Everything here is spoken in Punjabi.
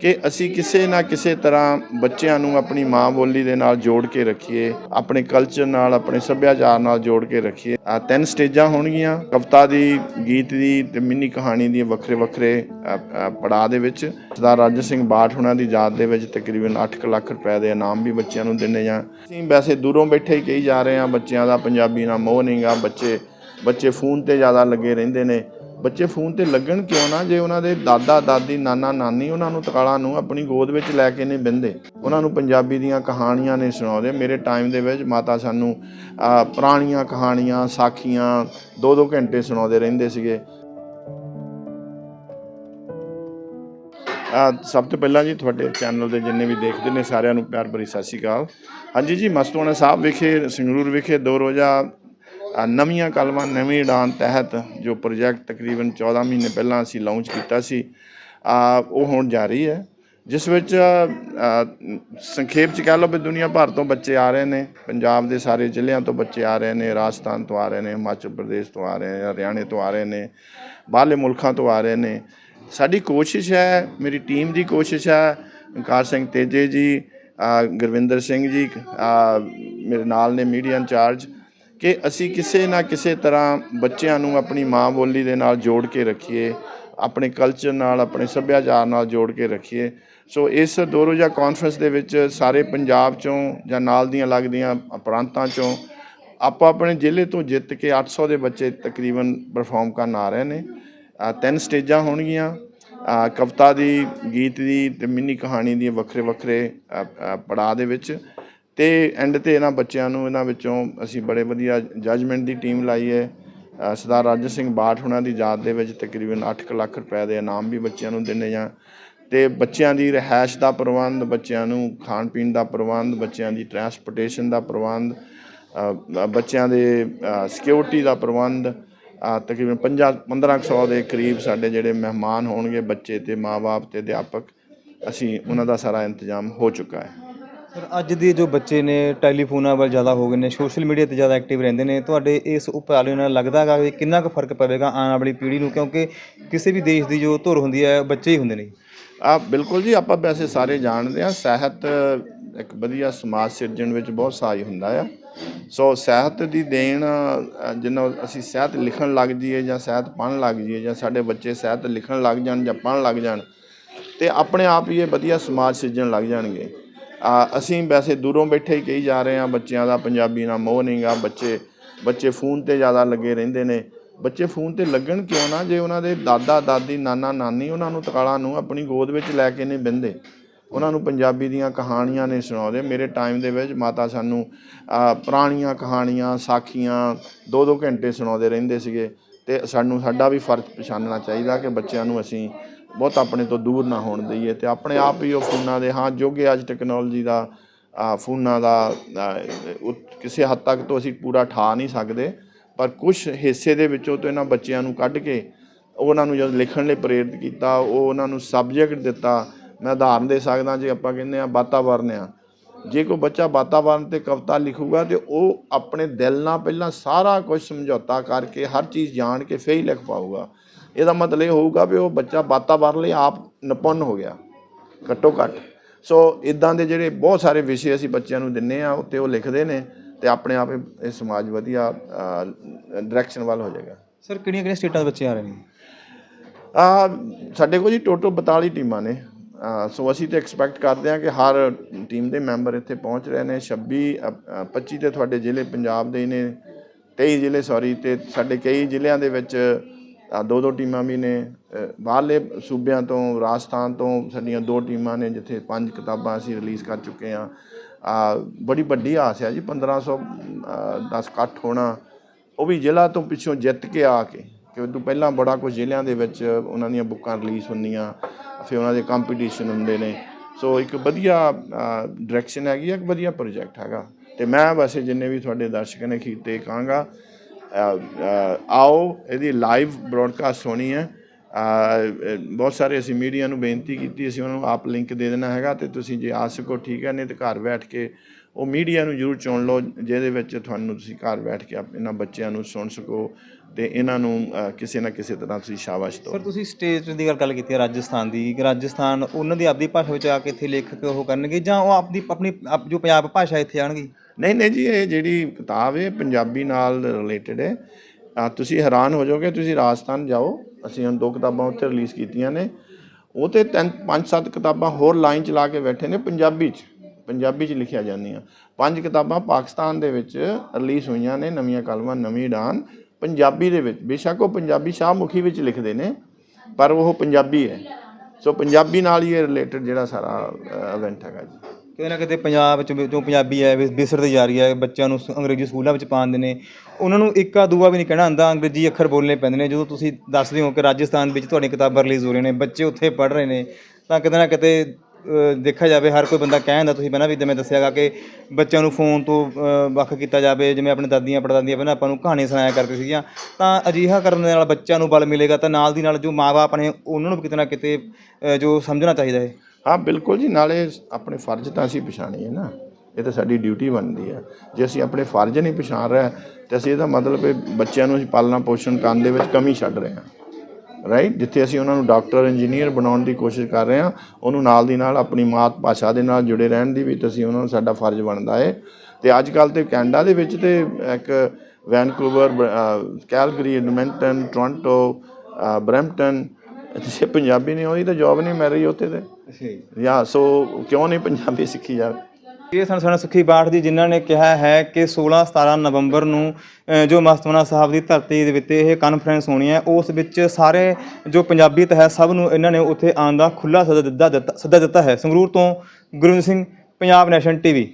ਕਿ ਅਸੀਂ ਕਿਸੇ ਨਾ ਕਿਸੇ ਤਰ੍ਹਾਂ ਬੱਚਿਆਂ ਨੂੰ ਆਪਣੀ ਮਾਂ ਬੋਲੀ ਦੇ ਨਾਲ ਜੋੜ ਕੇ ਰੱਖੀਏ, ਆਪਣੇ ਕਲਚਰ ਨਾਲ, ਆਪਣੇ ਸੱਭਿਆਚਾਰ ਨਾਲ ਜੋੜ ਕੇ ਰੱਖੀਏ। ਆ ਤਿੰਨ ਸਟੇਜਾਂ ਹੋਣਗੀਆਂ, ਕਵਿਤਾ ਦੀ, ਗੀਤ ਦੀ ਤੇ ਮਿੰਨੀ ਕਹਾਣੀ ਦੀ ਵੱਖਰੇ ਵੱਖਰੇ ਪੜਾਅ ਦੇ ਵਿੱਚ। ਸਰਦਾਰ ਰਾਜਾ ਸਿੰਘ ਬਾਠ ਹੁਣਾਂ ਦੀ ਯਾਦ ਦੇ ਵਿੱਚ ਤਕਰੀਬਨ 8 ਲੱਖ ਰੁਪਏ ਦੇ ਇਨਾਮ ਵੀ ਬੱਚਿਆਂ ਨੂੰ ਦਿੰਨੇ ਜਾਂ। ਅਸੀਂ ਵੈਸੇ ਦੂਰੋਂ ਬੈਠੇ ਹੀ ਕਹੀ ਜਾ ਰਹੇ ਹਾਂ, ਬੱਚਿਆਂ ਦਾ ਪੰਜਾਬੀ ਨਾਲ ਮੋਹ ਨਹੀਂਗਾ ਬੱਚੇ ਬੱਚੇ ਫੋਨ ਤੇ ਜ਼ਿਆਦਾ ਲੱਗੇ ਰਹਿੰਦੇ ਨੇ। ਬੱਚੇ ਫੋਨ ਤੇ ਲੱਗਣ ਕਿਉਂ ਨਾ? ਜੇ ਉਹਨਾਂ ਦੇ ਦਾਦਾ, ਦਾਦੀ, ਨਾਨਾ, ਨਾਨੀ ਉਹਨਾਂ ਨੂੰ ਤਕਾਲਾ ਨੂੰ ਆਪਣੀ ਗੋਦ ਵਿੱਚ ਲੈ ਕੇ ਨਹੀਂ ਬੰਦੇ, ਉਹਨਾਂ ਨੂੰ ਪੰਜਾਬੀ ਦੀਆਂ ਕਹਾਣੀਆਂ ਨਹੀਂ ਸੁਣਾਉਂਦੇ। ਮੇਰੇ ਟਾਈਮ ਦੇ ਵਿੱਚ ਮਾਤਾ ਸਾਨੂੰ ਪੁਰਾਣੀਆਂ ਕਹਾਣੀਆਂ, ਸਾਖੀਆਂ ਦੋ ਦੋ ਘੰਟੇ ਸੁਣਾਉਂਦੇ ਰਹਿੰਦੇ ਸੀਗੇ। ਸਭ ਤੋਂ ਪਹਿਲਾਂ ਜੀ ਤੁਹਾਡੇ ਚੈਨਲ ਦੇ ਜਿੰਨੇ ਵੀ ਦੇਖਦੇ ਨੇ ਸਾਰਿਆਂ ਨੂੰ ਪਿਆਰ ਭਰੀ ਸਤਿ ਸ਼੍ਰੀ ਅਕਾਲ। ਹਾਂਜੀ ਜੀ, ਮਸਤੂਆਣਾ ਸਾਹਿਬ ਵਿਖੇ, ਸੰਗਰੂਰ ਵਿਖੇ ਦੋ ਰੋਜ਼ਾ ਨਵੀਆਂ ਕਲਮਾਂ ਨਵੀਂ ਉਡਾਨ ਤਹਿਤ ਜੋ ਪ੍ਰੋਜੈਕਟ ਤਕਰੀਬਨ 14 ਮਹੀਨੇ ਪਹਿਲਾਂ ਅਸੀਂ ਲਾਂਚ ਕੀਤਾ ਸੀ ਅ, ਉਹ ਹੁਣ ਜਾਰੀ ਹੈ ਜਿਸ ਵਿੱਚ ਸੰਖੇਪ ਚ ਕਹਿ ਲਓ ਵੀ ਦੁਨੀਆ ਭਰ ਤੋਂ ਬੱਚੇ ਆ ਰਹੇ ਨੇ ਪੰਜਾਬ ਦੇ ਸਾਰੇ ਜ਼ਿਲ੍ਹਿਆਂ ਤੋਂ ਬੱਚੇ ਆ ਰਹੇ ਨੇ ਰਾਜਸਥਾਨ ਤੋਂ ਆ ਰਹੇ ਨੇ ਹਿਮਾਚਲ ਪ੍ਰਦੇਸ਼ ਤੋਂ ਆ ਰਹੇ ਨੇ ਹਰਿਆਣੇ ਤੋਂ ਆ ਰਹੇ ਨੇ ਬਾਹਰਲੇ ਮੁਲਕਾਂ ਤੋਂ ਆ ਰਹੇ ਨੇ। ਸਾਡੀ ਕੋਸ਼ਿਸ਼ ਹੈ ਮੇਰੀ ਟੀਮ ਦੀ ਕੋਸ਼ਿਸ਼ ਹੈ ਅੰਕਾਰ ਸਿੰਘ ਤੇਜੇ ਜੀ ਗੁਰਵਿੰਦਰ ਸਿੰਘ ਜੀ ਮੇਰੇ ਨਾਲ ਨੇ ਮੀਡੀਆ ਇੰਚਾਰਜ ਕਿ ਅਸੀਂ ਕਿਸੇ ਨਾ ਕਿਸੇ ਤਰ੍ਹਾਂ ਬੱਚਿਆਂ ਨੂੰ ਆਪਣੀ ਮਾਂ ਬੋਲੀ ਦੇ ਨਾਲ ਜੋੜ ਕੇ ਰੱਖੀਏ ਆਪਣੇ ਕਲਚਰ ਨਾਲ ਆਪਣੇ ਸੱਭਿਆਚਾਰ ਨਾਲ ਜੋੜ ਕੇ ਰੱਖੀਏ। ਸੋ ਇਸ ਦੋ ਰੋਜ਼ਾ ਕਾਨਫਰੰਸ ਦੇ ਵਿੱਚ ਸਾਰੇ ਪੰਜਾਬ ਚੋਂ ਜਾਂ ਨਾਲ ਦੀਆਂ ਲੱਗਦੀਆਂ ਪ੍ਰਾਂਤਾਂ ਚੋਂ ਆਪਾਂ ਆਪਣੇ ਜ਼ਿਲ੍ਹੇ ਤੋਂ ਜਿੱਤ ਕੇ 800 ਦੇ ਬੱਚੇ ਤਕਰੀਬਨ ਪਰਫਾਰਮ ਕਰਨ ਆ ਰਹੇ ਨੇ। ਤਿੰਨ ਸਟੇਜਾਂ ਹੋਣਗੀਆਂ। ਅ, ਕਵਿਤਾ ਦੀ ਗੀਤ ਦੀ ਤੇ ਮਿੰਨੀ ਕਹਾਣੀ ਦੀ ਵੱਖਰੇ ਵੱਖਰੇ ਪੜਾਅ ਦੇ ਵਿੱਚ। ਤੇ ਐਂਡ ਤੇ ਇਹਨਾਂ ਬੱਚਿਆਂ ਨੂੰ ਇਹਨਾਂ ਵਿੱਚੋਂ ਅਸੀਂ ਬੜੇ ਵਧੀਆ ਜੱਜਮੈਂਟ ਦੀ ਟੀਮ ਲਾਈ ਹੈ। ਸਰਦਾਰ ਰਾਜਾ ਸਿੰਘ ਬਾਠ ਉਹਨਾਂ ਦੀ ਯਾਦ ਦੇ ਵਿੱਚ ਤਕਰੀਬਨ 8 ਲੱਖ ਰੁਪਏ ਦੇ ਇਨਾਮ ਵੀ ਬੱਚਿਆਂ ਨੂੰ ਦਿੰਨੇ ਜਾਂ ਤੇ ਬੱਚਿਆਂ ਦੀ ਰਿਹਾਇਸ਼ ਦਾ ਪ੍ਰਬੰਧ ਬੱਚਿਆਂ ਨੂੰ ਖਾਣ ਪੀਣ ਦਾ ਪ੍ਰਬੰਧ ਬੱਚਿਆਂ ਦੀ ਟਰਾਂਸਪੋਰਟੇਸ਼ਨ ਦਾ ਪ੍ਰਬੰਧ ਬੱਚਿਆਂ ਦੇ ਸਿਕਿਉਰਿਟੀ ਦਾ ਪ੍ਰਬੰਧ ਅ, ਤਕਰੀਬਨ 50 1500 ਦੇ ਕਰੀਬ ਸਾਡੇ ਜਿਹੜੇ ਮਹਿਮਾਨ ਹੋਣਗੇ ਬੱਚੇ ਤੇ ਮਾਪੇ ਤੇ ਅਧਿਆਪਕ ਅਸੀਂ ਉਹਨਾਂ ਦਾ ਸਾਰਾ ਇੰਤਜ਼ਾਮ ਹੋ ਚੁੱਕਾ ਹੈ। ਸਰ ਅੱਜ ਦੇ ਜੋ ਬੱਚੇ ਨੇ, ਟੈਲੀਫੋਨਾਂ ਵੱਲ ਜ਼ਿਆਦਾ ਹੋ ਗਏ ਨੇ, ਸੋਸ਼ਲ ਮੀਡੀਆ ਤੇ ਜ਼ਿਆਦਾ ਐਕਟਿਵ ਰਹਿੰਦੇ ਨੇ, ਤੁਹਾਡੇ ਇਸ ਉਪਰਾਲੇ ਨਾਲ ਲੱਗਦਾ ਹੈਗਾ ਵੀ ਕਿੰਨਾ ਕੁ ਫ਼ਰਕ ਪਵੇਗਾ ਆਉਣ ਵਾਲੀ ਪੀੜ੍ਹੀ ਨੂੰ? ਕਿਉਂਕਿ ਕਿਸੇ ਵੀ ਦੇਸ਼ ਦੀ ਜੋ ਧੁਰ ਹੁੰਦੀ ਹੈ, ਬੱਚੇ ਹੀ ਹੁੰਦੇ ਨੇ। ਆ, ਬਿਲਕੁਲ ਜੀ, ਆਪਾਂ ਵੈਸੇ ਸਾਰੇ ਜਾਣਦੇ ਆ ਸਾਹਿਤ ਇੱਕ ਵਧੀਆ ਸਮਾਜ ਸਿਰਜਣ ਵਿੱਚ ਬਹੁਤ ਸਹਾਈ ਹੁੰਦਾ ਆ। ਸੋ ਸਾਹਿਤ ਦੀ ਦੇਣ ਜਿੰਨਾ ਅਸੀਂ ਸਾਹਿਤ ਲਿਖਣ ਲੱਗ ਜਾਈਏ ਜਾਂ ਸਾਹਿਤ ਪੜ੍ਹਨ ਲੱਗ ਜਾਈਏ ਜਾਂ ਸਾਡੇ ਬੱਚੇ ਸਾਹਿਤ ਲਿਖਣ ਲੱਗ ਜਾਣ ਜਾਂ ਪੜ੍ਹਨ ਲੱਗ ਜਾਣ, ਤੇ ਆਪਣੇ ਆਪ ਹੀ ਇਹ ਵਧੀਆ ਸਮਾਜ ਸਿਰਜਣ ਲੱਗ ਜਾਣਗੇ। ਅਸੀਂ ਵੈਸੇ ਦੂਰੋਂ ਬੈਠੇ ਹੀ ਕਹੀ ਜਾ ਰਹੇ ਹਾਂ, ਬੱਚਿਆਂ ਦਾ ਪੰਜਾਬੀ ਨਾਲ ਮੋਹ ਨਹੀਂਗਾ ਬੱਚੇ ਬੱਚੇ ਫੋਨ ਤੇ ਜ਼ਿਆਦਾ ਲੱਗੇ ਰਹਿੰਦੇ ਨੇ। ਬੱਚੇ ਫੋਨ ਤੇ ਲੱਗਣ ਕਿਉਂ ਨਾ, ਜੇ ਉਹਨਾਂ ਦੇ ਦਾਦਾ, ਦਾਦੀ, ਨਾਨਾ, ਨਾਨੀ ਉਹਨਾਂ ਨੂੰ ਤਕਾਲਾ ਨੂੰ ਆਪਣੀ ਗੋਦ ਵਿੱਚ ਲੈ ਕੇ ਨਹੀਂ ਬੰਦੇ ਉਹਨਾਂ ਨੂੰ ਪੰਜਾਬੀ ਦੀਆਂ ਕਹਾਣੀਆਂ ਨਹੀਂ ਸੁਣਾਉਂਦੇ। ਮੇਰੇ ਟਾਈਮ ਦੇ ਵਿੱਚ ਮਾਤਾ ਸਾਨੂੰ ਪੁਰਾਣੀਆਂ ਕਹਾਣੀਆਂ, ਸਾਖੀਆਂ ਦੋ ਦੋ ਘੰਟੇ ਸੁਣਾਉਂਦੇ ਰਹਿੰਦੇ ਸੀਗੇ। ਤੇ ਸਾਨੂੰ ਸਾਡਾ ਵੀ ਫਰਜ਼ ਪਛਾਣਨਾ ਚਾਹੀਦਾ ਕਿ ਬੱਚਿਆਂ ਨੂੰ ਅਸੀਂ ਬਹੁਤ ਆਪਣੇ ਤੋਂ ਦੂਰ ਨਾ ਹੋਣ ਦਈਏ ਤੇ ਆਪਣੇ ਆਪ ਹੀ ਉਹ ਫੋਨਾਂ ਦੇ ਹਾਂ ਜੋਗੇ ਅੱਜ ਟੈਕਨੋਲੋਜੀ ਦਾ ਫੋਨਾਂ ਦਾ ਅ, ਕਿਸੇ ਹੱਦ ਤੱਕ ਤੋਂ ਅਸੀਂ ਪੂਰਾ ਠਾ ਨਹੀਂ ਸਕਦੇ ਪਰ ਕੁਝ ਹਿੱਸੇ ਦੇ ਵਿੱਚੋਂ ਤੋਂ ਇਹਨਾਂ ਬੱਚਿਆਂ ਨੂੰ ਕੱਢ ਕੇ ਉਹਨਾਂ ਨੂੰ ਜਦ ਲਿਖਣ ਲਈ ਪ੍ਰੇਰਿਤ ਕੀਤਾ ਉਹ ਉਹਨਾਂ ਨੂੰ ਸਬਜੈਕਟ ਦਿੱਤਾ ਮੈਂ ਉਦਾਹਰਨ ਦੇ ਸਕਦਾ ਜੇ ਆਪਾਂ ਕਹਿੰਦੇ ਆ ਵਾਤਾਵਰਨ ਆ ਜੇ ਕੋਈ ਬੱਚਾ ਵਾਤਾਵਰਨ ਤੇ ਕਵਿਤਾ ਲਿਖੂਗਾ ਤੇ ਉਹ ਆਪਣੇ ਦਿਲ ਨਾਲ ਪਹਿਲਾਂ ਸਾਰਾ ਕੁਝ ਸਮਝੌਤਾ ਕਰਕੇ ਹਰ ਚੀਜ਼ ਜਾਣ ਕੇ ਫੇਰ ਹੀ ਲਿਖ ਪਾਊਗਾ। ਇਹਦਾ ਮਤਲਬ ਇਹ ਹੋਊਗਾ ਵੀ ਉਹ ਬੱਚਾ ਵਾਤਾਵਰਨ ਲਈ ਆਪ ਨਿਪੁੰਨ ਹੋ ਗਿਆ ਘੱਟੋ ਘੱਟ। ਸੋ ਇਦਾਂ ਦੇ ਜਿਹੜੇ ਬਹੁਤ ਸਾਰੇ ਵਿਸ਼ੇ ਅਸੀਂ ਬੱਚਿਆਂ ਨੂੰ ਦਿੰਨੇ ਆ ਉੱਤੇ ਉਹ ਲਿਖਦੇ ਨੇ ਤੇ ਆਪਣੇ ਆਪ ਇਹ ਸਮਾਜ ਵਧੀਆ ਡਾਇਰੈਕਸ਼ਨ ਵੱਲ ਹੋ ਜਾਏਗਾ। ਸਰ ਕਿਹੜੀਆਂ ਕਿਹੜੀਆਂ ਸਟੇਟਾਂ ਦੇ ਬੱਚੇ ਆ ਰਹੇ ਨੇ? ਆ ਸਾਡੇ ਕੋਲ ਜੀ ਟੋਟਲ 42 ਟੀਮਾਂ ਨੇ। ਸੋ ਅਸੀਂ ਤਾਂ ਐਕਸਪੈਕਟ ਕਰਦੇ ਹਾਂ ਕਿ ਹਰ ਟੀਮ ਦੇ ਮੈਂਬਰ ਇੱਥੇ ਪਹੁੰਚ ਰਹੇ ਨੇ। 26 ਅ, 25 ਤੇ ਤੁਹਾਡੇ ਜ਼ਿਲ੍ਹੇ ਪੰਜਾਬ ਦੇ ਨੇ 23 ਜ਼ਿਲ੍ਹੇ ਸੌਰੀ ਤੇ ਸਾਡੇ ਕਈ ਜ਼ਿਲ੍ਹਿਆਂ ਦੇ ਵਿੱਚ ਦੋ ਦੋ ਟੀਮਾਂ ਵੀ ਨੇ। ਬਾਹਰਲੇ ਸੂਬਿਆਂ ਤੋਂ ਰਾਜਸਥਾਨ ਤੋਂ ਸਾਡੀਆਂ ਦੋ ਟੀਮਾਂ ਨੇ ਜਿੱਥੇ ਪੰਜ ਕਿਤਾਬਾਂ ਅਸੀਂ ਰਿਲੀਜ਼ ਕਰ ਚੁੱਕੇ ਹਾਂ। ਬੜੀ ਵੱਡੀ ਆਸ ਹੈ ਜੀ 1500 ਅ, ਦਾ ਇਕੱਠ ਹੋਣਾ। ਉਹ ਵੀ ਜ਼ਿਲ੍ਹਾ ਤੋਂ ਪਿੱਛੋਂ ਜਿੱਤ ਕੇ ਆ ਕੇ ਕਿ ਉਦੋਂ ਪਹਿਲਾਂ ਬੜਾ ਕੁਝ ਜ਼ਿਲ੍ਹਿਆਂ ਦੇ ਵਿੱਚ ਉਹਨਾਂ ਦੀਆਂ ਬੁੱਕਾਂ ਰਿਲੀਜ਼ ਹੁੰਦੀਆਂ, ਫਿਰ ਉਹਨਾਂ ਦੇ ਕੰਪੀਟੀਸ਼ਨ ਹੁੰਦੇ ਨੇ। ਸੋ ਇੱਕ ਵਧੀਆ ਡਾਇਰੈਕਸ਼ਨ ਹੈਗੀ ਆ, ਇੱਕ ਵਧੀਆ ਪ੍ਰੋਜੈਕਟ ਹੈਗਾ। ਤੇ ਮੈਂ ਵੈਸੇ ਜਿੰਨੇ ਵੀ ਤੁਹਾਡੇ ਦਰਸ਼ਕ ਨੇ ਕੀਤੇ ਕਹਾਂਗਾ ਆਓ, ਇਹਦੀ ਲਾਈਵ ਬ੍ਰੌਡਕਾਸਟ ਹੋਣੀ ਹੈ। ਬਹੁਤ ਸਾਰੇ ਅਸੀਂ ਮੀਡੀਆ ਨੂੰ ਬੇਨਤੀ ਕੀਤੀ, ਅਸੀਂ ਉਹਨਾਂ ਨੂੰ ਆਪ ਲਿੰਕ ਦੇ ਦੇਣਾ ਹੈਗਾ ਤੇ ਤੁਸੀਂ ਜੇ ਆ ਸਕੋ ਠੀਕ ਹੈ, ਨਹੀਂ ਤੇ ਘਰ ਬੈਠ ਕੇ ਉਹ ਮੀਡੀਆ ਨੂੰ ਜ਼ਰੂਰ ਚੁਣ ਲਓ ਜਿਹਦੇ ਵਿੱਚ ਤੁਹਾਨੂੰ ਤੁਸੀਂ ਘਰ ਬੈਠ ਕੇ ਇਹਨਾਂ ਬੱਚਿਆਂ ਨੂੰ ਸੁਣ ਸਕੋ ਤੇ ਇਹਨਾਂ ਨੂੰ ਕਿਸੇ ਨਾ ਕਿਸੇ ਤਰ੍ਹਾਂ ਤੁਸੀਂ ਸ਼ਾਬਾਸ਼ ਦਿਓ। ਸਰ ਤੁਸੀਂ ਸਟੇਟ ਦੀ ਗੱਲ ਗੱਲ ਕੀਤੀ ਹੈ ਰਾਜਸਥਾਨ ਦੀ ਕਿ ਰਾਜਸਥਾਨ ਉਹਨਾਂ ਦੀ ਆਪਦੀ ਭਾਸ਼ਾ ਵਿੱਚ ਆ ਕੇ ਇੱਥੇ ਲੇਖਕ ਉਹ ਕਰਨਗੇ ਜਾਂ ਉਹ ਆਪਦੀ ਆਪਣੀ ਆਪ- ਜੋ ਪੰਜਾਬ ਭਾਸ਼ਾ ਇੱਥੇ ਆਣਗੇ ਨਹੀਂ ਨਹੀਂ ਜੀ ਇਹ ਜਿਹੜੀ ਕਿਤਾਬ ਹੈ ਪੰਜਾਬੀ ਨਾਲ ਰਿਲੇਟਡ ਹੈ। ਤੁਸੀਂ ਹੈਰਾਨ ਹੋ ਜਾਓਗੇ ਤੁਸੀਂ ਰਾਜਸਥਾਨ ਜਾਓ ਅਸੀਂ ਹੁਣ ਦੋ ਕਿਤਾਬਾਂ ਉੱਥੇ ਰਿਲੀਜ਼ ਕੀਤੀਆਂ ਨੇ। ਉਹ ਤੇ ਤਿੰਨ ਪੰਜ ਸੱਤ ਕਿਤਾਬਾਂ ਹੋਰ ਲਾਈਨ ਚਲਾ ਕੇ ਬੈਠੇ ਨੇ ਪੰਜਾਬੀ 'ਚ। ਪੰਜਾਬੀ 'ਚ ਲਿਖਿਆ ਜਾਂਦੀਆਂ। ਪੰਜ ਕਿਤਾਬਾਂ ਪਾਕਿਸਤਾਨ ਦੇ ਵਿੱਚ ਰਿਲੀਜ਼ ਹੋਈਆਂ ਨੇ, ਨਵੀਆਂ ਕਲਮਾਂ, ਨਵੀਂ ਡਾਨ ਪੰਜਾਬੀ ਦੇ ਵਿੱਚ, ਬੇਸ਼ੱਕ ਉਹ ਪੰਜਾਬੀ ਸ਼ਾਹਮੁਖੀ ਵਿੱਚ ਲਿਖਦੇ ਨੇ, ਪਰ ਉਹ ਪੰਜਾਬੀ ਹੈ। ਸੋ ਪੰਜਾਬੀ ਨਾਲ ਹੀ ਇਹ ਰਿਲੇਟਡ ਜਿਹੜਾ ਸਾਰਾ ਇਵੈਂਟ ਹੈਗਾ ਜੀ। ਕਿਤੇ ਨਾ ਕਿਤੇ ਪੰਜਾਬ ਚ ਜੋ ਪੰਜਾਬੀ ਹੈ ਵਿਸਰਦੀ ਜਾ ਰਹੀ ਹੈ। ਬੱਚਿਆਂ ਨੂੰ ਅੰਗਰੇਜ਼ੀ ਸਕੂਲਾਂ ਵਿੱਚ ਪਾਉਂਦੇ ਨੇ। ਉਹਨਾਂ ਨੂੰ ਇੱਕਾ ਦੂਆ ਵੀ ਨਹੀਂ ਕਹਿਣਾ ਆਉਂਦਾ। ਅੰਗਰੇਜ਼ੀ ਅੱਖਰ ਬੋਲਣੇ ਪੈਂਦੇ ਨੇ। ਜਦੋਂ ਤੁਸੀਂ ਦੱਸਦੇ ਹੋ ਕਿ ਰਾਜਸਥਾਨ ਵਿੱਚ ਤੁਹਾਡੀਆਂ ਕਿਤਾਬਾਂ ਰਿਲੀਜ਼ ਹੋ ਰਹੀਆਂ ਨੇ, ਬੱਚੇ ਉੱਥੇ ਪੜ੍ਹ ਰਹੇ ਨੇ, ਤਾਂ ਕਿਤੇ ਨਾ ਕਿਤੇ ਦੇਖਿਆ ਜਾਵੇ, ਹਰ ਕੋਈ ਬੰਦਾ ਕਹਿੰਦਾ ਤੁਸੀਂ ਪਹਿਲਾਂ ਵੀ ਜਿਵੇਂ ਦੱਸਿਆਗਾ ਕਿ ਬੱਚਿਆਂ ਨੂੰ ਫੋਨ ਤੋਂ ਵੱਖ ਕੀਤਾ ਜਾਵੇ, ਜਿਵੇਂ ਆਪਣੇ ਦਾਦੀਆਂ, ਪੜਦਾਦੀਆਂ ਪਹਿਲਾਂ ਆਪਾਂ ਨੂੰ ਕਹਾਣੀਆਂ ਸੁਣਾਇਆ ਕਰਦੇ ਸੀਗੀਆਂ, ਤਾਂ ਅਜਿਹਾ ਕਰਨ ਦੇ ਨਾਲ ਬੱਚਿਆਂ ਨੂੰ ਬਲ ਮਿਲੇਗਾ, ਤਾਂ ਨਾਲ ਦੀ ਨਾਲ ਜੋ ਮਾਪੇ ਨੇ, ਉਹਨਾਂ ਨੂੰ ਵੀ ਕਿਤੇ ਨਾ ਕਿਤੇ ਜੋ ਸਮਝਣਾ ਚਾਹੀਦਾ ਹੈ। ਹਾਂ, ਬਿਲਕੁਲ ਜੀ, ਨਾਲੇ ਆਪਣੇ ਫਰਜ਼ ਤਾਂ ਅਸੀਂ ਪਛਾਣੀਏ ਨਾ। ਇਹ ਤਾਂ ਸਾਡੀ ਡਿਊਟੀ ਬਣਦੀ ਹੈ ਜੇ ਅਸੀਂ ਆਪਣੇ ਫਰਜ਼ ਨਹੀਂ ਪਛਾਣ ਰਹੇ, ਤੇ ਅਸੀਂ ਇਹਦਾ ਮਤਲਬ ਬੱਚਿਆਂ ਨੂੰ ਅਸੀਂ ਪਾਲਣਾ ਪੋਸ਼ਣ ਕਰਨ ਦੇ ਵਿੱਚ ਕਮੀ ਛੱਡ ਰਹੇ ਹਾਂ। ਰਾਈਟ ਜਿੱਥੇ ਅਸੀਂ ਉਹਨਾਂ ਨੂੰ ਡਾਕਟਰ ਇੰਜੀਨੀਅਰ ਬਣਾਉਣ ਦੀ ਕੋਸ਼ਿਸ਼ ਕਰ ਰਹੇ ਹਾਂ ਉਹਨੂੰ ਨਾਲ ਦੀ ਨਾਲ ਆਪਣੀ ਮਾਤ ਭਾਸ਼ਾ ਦੇ ਨਾਲ ਜੁੜੇ ਰਹਿਣ ਦੀ ਵੀ ਤਾਂ ਅਸੀਂ ਉਹਨਾਂ ਨੂੰ ਸਾਡਾ ਫਰਜ਼ ਬਣਦਾ ਹੈ। ਤੇ ਅੱਜ ਕੱਲ ਤੇ ਕੈਨੇਡਾ ਦੇ ਵਿੱਚ ਤੇ ਇੱਕ Vancouver Calgary Edmonton Toronto Brampton ਜੇ ਪੰਜਾਬੀ ਨਹੀਂ ਹੋਈ ਤਾਂ ਜੌਬ ਨਹੀਂ ਮਿਲ ਰਹੀ ਉੱਥੇ ਤੇ। ਜਾਂ। ਸੋ ਕਿਉਂ ਨਹੀਂ ਪੰਜਾਬੀ ਸਿੱਖੀ ਜਾਵੇ ਇਹ ਸਨ ਸਨ ਸੁਖੀ ਬਾਠ ਜੀ, ਜਿਨ੍ਹਾਂ ਨੇ ਕਿਹਾ ਹੈ ਕਿ 16 17 ਨਵੰਬਰ ਨੂੰ ਜੋ ਮਸਤਵਨਾ ਸਾਹਿਬ ਦੀ ਧਰਤੀ ਦੇ ਵਿੱਚ ਇਹ ਕਾਨਫਰੰਸ ਹੋਣੀ ਹੈ, ਉਸ ਵਿੱਚ ਸਾਰੇ ਜੋ ਪੰਜਾਬੀਅਤ ਹੈ, ਸਭ ਨੂੰ ਇਹਨਾਂ ਨੇ ਉੱਥੇ ਆਉਣ ਦਾ ਖੁੱਲਾ ਸੱਦਾ ਦਿੱਤਾ ਦਿੱਤਾ- ਸੱਦਾ ਦਿੱਤਾ ਹੈ। ਸੰਗਰੂਰ ਤੋਂ ਗੁਰਵਿੰਦ ਸਿੰਘ, ਪੰਜਾਬ ਨੈਸ਼ਨ ਟੀਵੀ